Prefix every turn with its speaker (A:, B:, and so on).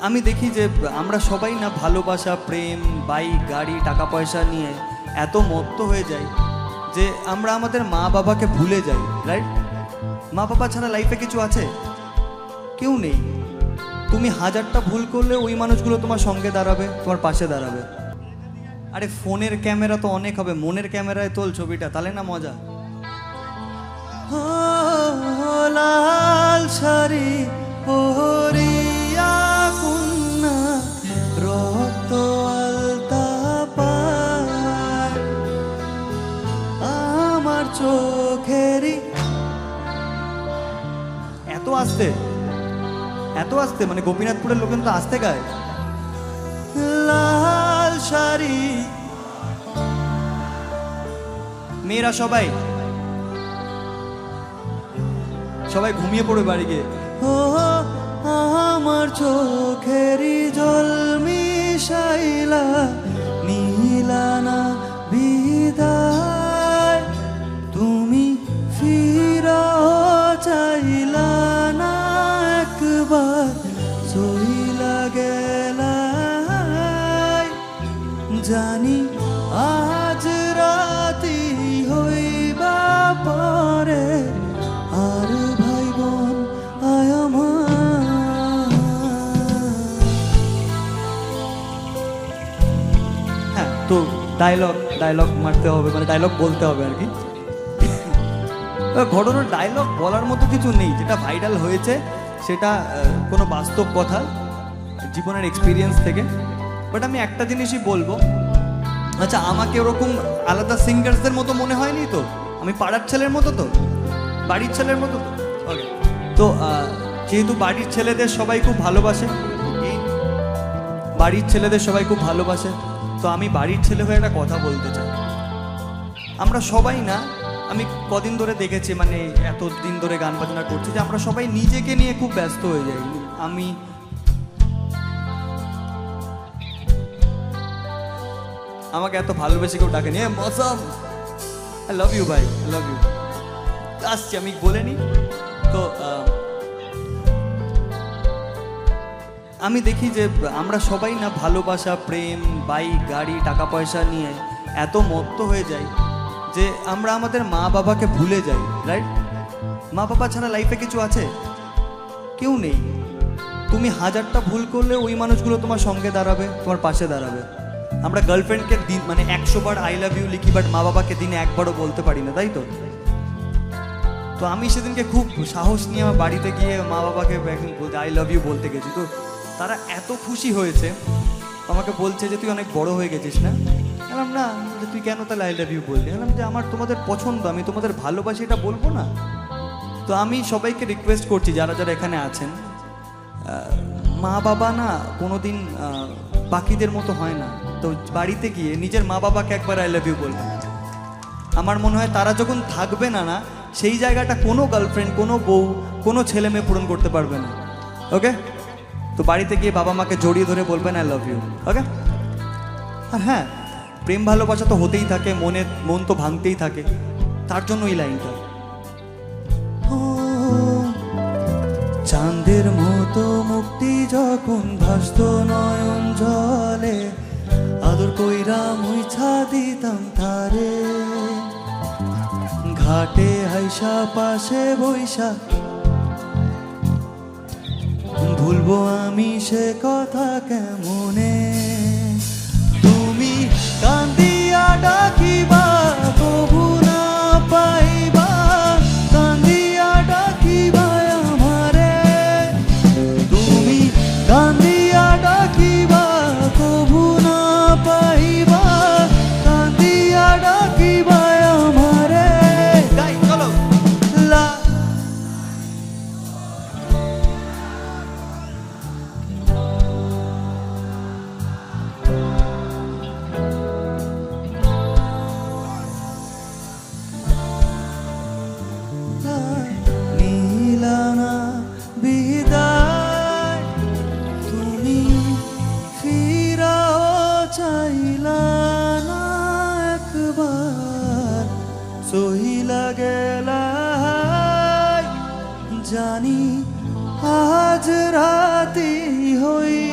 A: আমি দেখি যে আমরা সবাই না ভালোবাসা প্রেম বাইক গাড়ি টাকা পয়সা নিয়ে এত মত্ত হয়ে যাই যে আমরা আমাদের মা বাবাকে ভুলে যাই রাইট মা বাবা ছাড়া লাইফে কিছু আছে? কেউ নেই। তুমি হাজারটা ভুল করলে ওই মানুষগুলো তোমার সঙ্গে দাঁড়াবে তোমার পাশে দাঁড়াবে। আরে ফোনের ক্যামেরা তো অনেক হবে মনের ক্যামেরায় তোল ছবিটা তাহলে না মজা? ও, লাল শাড়ি পরিয়া চোখেরই এত আসতে এত আসতে মানে গোপীনাথপুরের লোক তো আসতে গায়। লাল শাড়ি। মেয়েরা সবাই সবাই ঘুমিয়ে পড়ে বাড়ি গিয়ে। ও জানি আজ রাতি হইবা পরে, আর ভাই বোন আয় আমার। হ্যাঁ তো ডায়লগ ডায়লগ মারতে হবে মানে ডায়লগ বলতে হবে আর কি। ঘটনার ডায়লগ বলার মতো কিছু নেই, যেটা ভাইরাল হয়েছে, সেটা কোনো বাস্তব কথা, জীবনের এক্সপিরিয়েন্স থেকে। বাট আমি একটা জিনিসই বলব আচ্ছা আমাকে ওরকম আলাদা সিঙ্গার্সদের মতো মনে হয়নি তো? আমি পাড়ার ছেলের মতো তো? বাড়ির ছেলের মতো তো? Okay. তো যেহেতু বাড়ির ছেলেদের সবাই খুব ভালোবাসে বাড়ির ছেলেদের সবাই খুব ভালোবাসে, তো আমি বাড়ির ছেলে হয়ে একটা কথা বলতে চাই। আমরা সবাই না, আমি কদিন ধরে দেখেছি মানে এত দিন ধরে গান বাজনা করছি যে আমরা সবাই নিজেকে নিয়ে খুব ব্যস্ত হয়ে যাই। আমি আমাকে এত ভালোবেসে কেউ ডাকেনি। এ, মৌসম আই লাভ ইউ ভাই আই লাভ ইউ আসছি, আমি বলে নি তো আমি দেখি যে আমরা সবাই না ভালোবাসা, প্রেম, বাইক, গাড়ি টাকা পয়সা নিয়ে এত মত্ত হয়ে যাই যে আমরা আমাদের মা বাবাকে ভুলে যাই রাইট মা বাবা ছাড়া লাইফে কিছু আছে? কেউ নেই। তুমি হাজারটা ভুল করলে ওই মানুষগুলো তোমার সঙ্গে দাঁড়াবে, তোমার পাশে দাঁড়াবে। আমরা গার্লফ্রেন্ডকে দিন মানে একশো বার আই লাভ ইউ লিখি বাট মা বাবাকে দিনে একবারও বলতে পারি না, তাই তো? তো আমি সেদিনকে খুব সাহস নিয়ে আমার বাড়িতে গিয়ে মা বাবাকে একদিন বলতে আই লাভ ইউ বলতে গেছি। তো তারা এত খুশি হয়েছে, আমাকে বলছে যে, তুই অনেক বড় হয়ে গেছিস না? বললাম, না। যে তুই কেন তাহলে আই লাভ ইউ বললি? বললাম যে, আমার তোমাদের পছন্দ, আমি তোমাদের ভালোবাসি, এটা বলব না? তো আমি সবাইকে রিকোয়েস্ট করছি, যারা যারা এখানে আছেন মা বাবা না কোনোদিন বাকিদের মতো হয় না। তো বাড়িতে গিয়ে নিজের মা বাবাকে একবার আই লাভ ইউ বলবেন। আমার মনে হয় তারা যখন থাকবে না না, সেই জায়গাটা কোনো গার্লফ্রেন্ড কোনো বউ, কোনো ছেলে মেয়ে পূরণ করতে পারবে না। ওকে তো বাড়িতে গিয়ে বাবা মাকে জড়িয়ে ধরে বলবেন আই লাভ ইউ ওকে আর হ্যাঁ প্রেম ভালোবাসা তো হতেই থাকে মনে মন তো ভাঙতেই থাকে। তার জন্য এই লাইনটা। চাঁদের মতো মুক্তি যখন ভাসত নয়ন জলে আদর কইরা মুইছা দিতাম তারে। ঘাটে হাইসা পাশে বৈশা ভুলবো আমি সে কথা কেমনে? সহিলা গেলা জানি আজ রাতি হই